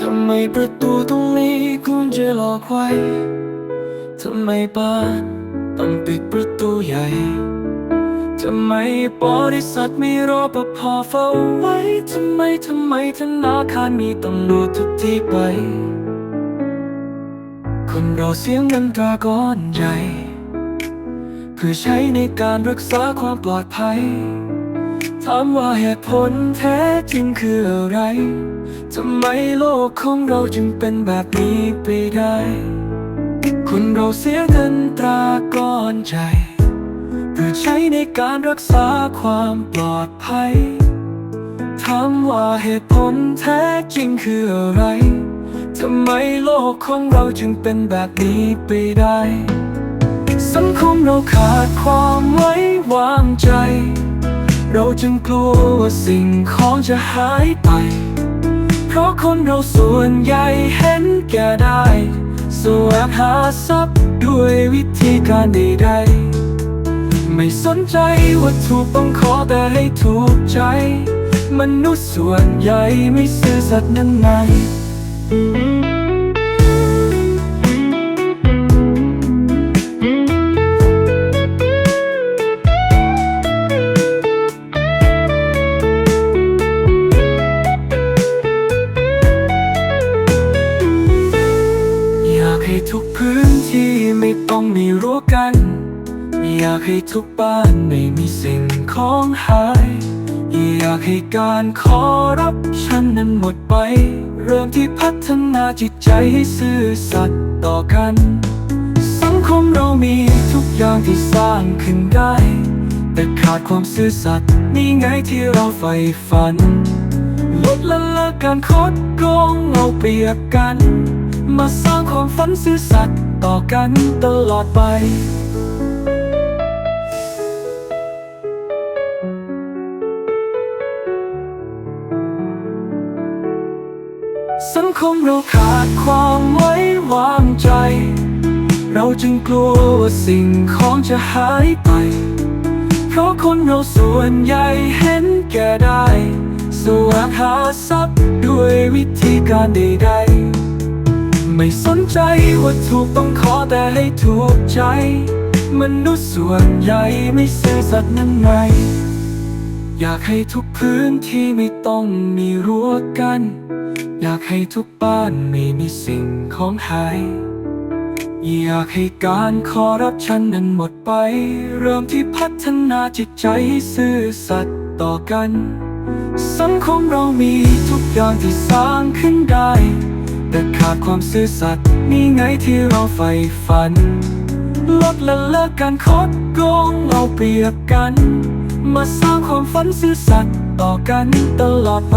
ทำไมประตูตรงนี้คุณจะล็อกไว้ ทำไมบ้านต้องปิดประตูใหญ่ ทำไมบริษัทไมีรอปภเฝ้าไว้ ทำไมทำไมธนาคารมีตำรวจทุกที่ไป คนเราเสียเงินตราก้อนใหญ่เพื่อใช้ในการรักษาความปลอดภัย ถามว่าเหตุผลแท้จริงคืออะไร ทำไมโลกของเราจึงเป็นแบบนี้ไปได้คนเราเสียเงินตราก้อนใจเพื่อใช้ในการรักษาความปลอดภัยถามว่าเหตุผลแท้จริงคืออะไร ทำไมโลกของเราจึงเป็นแบบนี้ไปได้ สังคมเราขาดความไว้วางใจ เราจึงกลัวว่าสิ่งของจะหายไป เพราะคนเราส่วนใหญ่เห็นแก่ได้แสวงหาทรัพย์ด้วยวิธีการใดๆ ไม่สนใจว่าถูกต้องขอแต่ให้ถูกใจ มนุษย์ส่วนใหญ่ไม่ซื่อสัตย์นั่นไง ให้ทุกพื้นที่ไม่ต้องมีรั้วกัน อยากให้ทุกบ้านไม่มีสิ่งของหาย อยากให้การขอรับฉันนั้นหมดไป เริ่มที่พัฒนาจิตใจให้ซื่อสัตย์ต่อกัน สังคมเรามีทุกอย่างที่สร้างขึ้นได้ แต่ขาดความซื่อสัตย์นี่ไงที่เราใฝ่ฝัน ลดละเลิกการคดโกงเอาเปรียบกัน มาสร้างความฝันซื่อสัตย์ต่อกันตลอดไปสังคมเราขาดความไว้วางใจ เราจึงกลัวว่าสิ่งของจะหายไป เพราะคนเราส่วนใหญ่เห็นแก่ได้สวงหาทรัพย์ด้วยวิธีการใด ไม่สนใจวัตถุต้องขอแต่ให้ถูกใจ มนุษย์ส่วนใหญ่ไม่ซื่อสัตย์นั่นไง อยากให้ทุกพื้นที่ไม่ต้องมีรั้วกัน อยากให้ทุกบ้านไม่มีสิ่งของหายอยากให้การขอรับชันนั้นหมดไป เริ่มที่พัฒนาจิตใจให้ซื่อสัตย์ต่อกัน สังคมเรามีทุกอย่างที่สร้างขึ้นได้ แต่ขาดความซื่อสัตย์นี่ไงที่เราใฝ่ฝัน ลดละเลิกการคดโกงเอาเปรียบกัน มาสร้างความฝันซื่อสัตย์ต่อกันตลอดไป